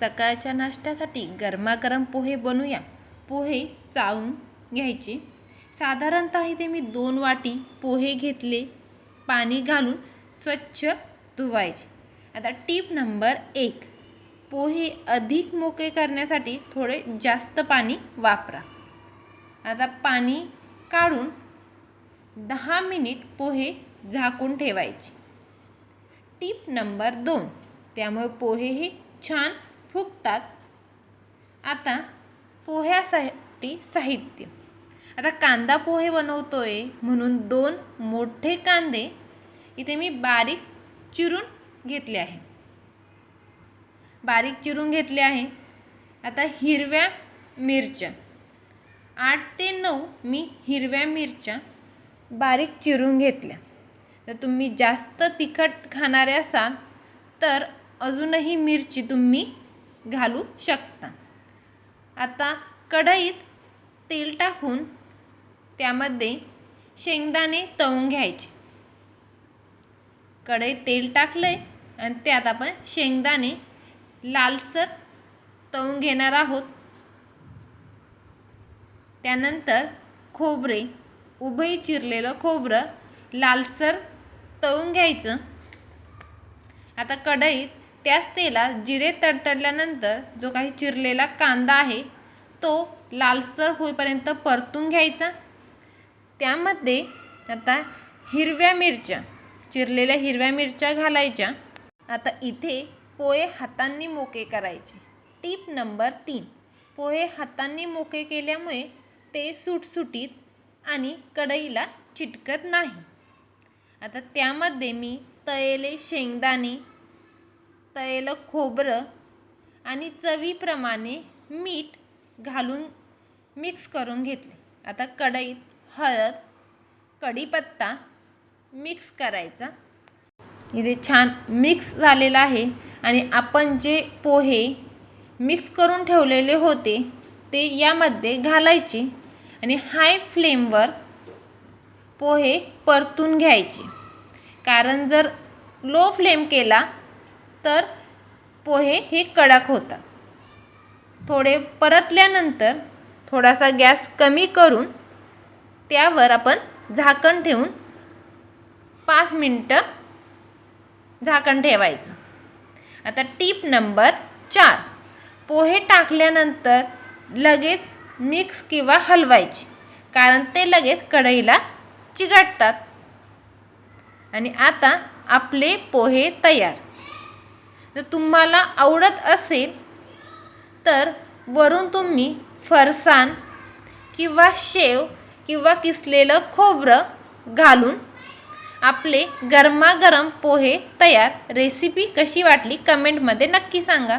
सकाळच्या नाश्त्यासाठी गरमागरम पोहे बनवूया पोहे चाळून घ्यायचे. साधारणतः इथे मी दोन वाटी पोहे घेतले. पाणी घालून स्वच्छ धुवायचे. आता टीप नंबर एक. पोहे अधिक मोकळे करण्यासाठी थोडे जास्त पाणी वापरा. आता पाणी काढून दहा मिनिट पोहे झाकून ठेवायचे. टीप नंबर दोन. त्यामुळे पोहे हे छान फुगतात. आता पोह्यासाठी साहित्य. आता कांदा पोहे बनवतो आहे म्हणून दोन मोठे कांदे इथे मी बारीक चिरून घेतले आहे. बारीक चिरून घेतले आहे. आता हिरव्या मिरच्या. आठ ते नऊ मी हिरव्या मिरच्या बारीक चिरून घेतल्या. तर तुम्ही जास्त तिखट खाणारे असाल तर अजूनही मिरची तुम्ही घालू शकता. आता कढईत तेल टाकून त्यामध्ये शेंगदाणे तळून घ्यायचे. कढईत तेल टाकलं आहे आणि त्यात आपण शेंगदाणे लालसर तळून घेणार आहोत. त्यानंतर खोबरे उभंही चिरलेलं खोबरं लालसर तळून घ्यायचं. आता कढईत त्याच तेलात जिरे तडतडल्यानंतर जो काही चिरलेला कांदा आहे तो लालसर होईपर्यंत परतून घ्यायचा. त्यामध्ये आता हिरव्या मिरच्या चिरलेल्या हिरव्या मिरच्या घालायच्या. आता इथे पोहे हातांनी मोके करायचे. टीप नंबर तीन. पोहे हातांनी मोके केल्यामुळे ते सुटसुटीत आणि कढईला चिटकत नाही. आता त्यामध्ये मी तळलेले शेंगदाणे तळलेलं खोबरं आणि चवीप्रमाणे मीठ घालून मिक्स करून घेतले. आता कढईत हळद कढीपत्ता मिक्स करायचा. इथे छान मिक्स झालेलं आहे आणि आपण जे पोहे मिक्स करून ठेवलेले होते ते यामध्ये घालायचे आणि हाय फ्लेमवर पोहे परतून घ्यायचे. कारण जर लो फ्लेम केला तर पोहे हे कडक होतात. थोडे परतल्यानंतर थोडासा गॅस कमी करून त्यावर आपण झाकण ठेवून पाच मिनटं झाकण ठेवायचं. आता टीप नंबर चार. पोहे टाकल्यानंतर लगेच मिक्स किंवा हलवायचे कारण ते लगेच कढईला चिघटतात. आणि आता आपले पोहे तयार. जर तुम्हाला आवडत असेल तर वरून तुम्ही फरसाण किंवा शेव किंवा किसलेलं खोबरं घालून आपले गरमागरम पोहे तयार. रेसिपी कशी वाटली? कमेंटमध्ये नक्की सांगा.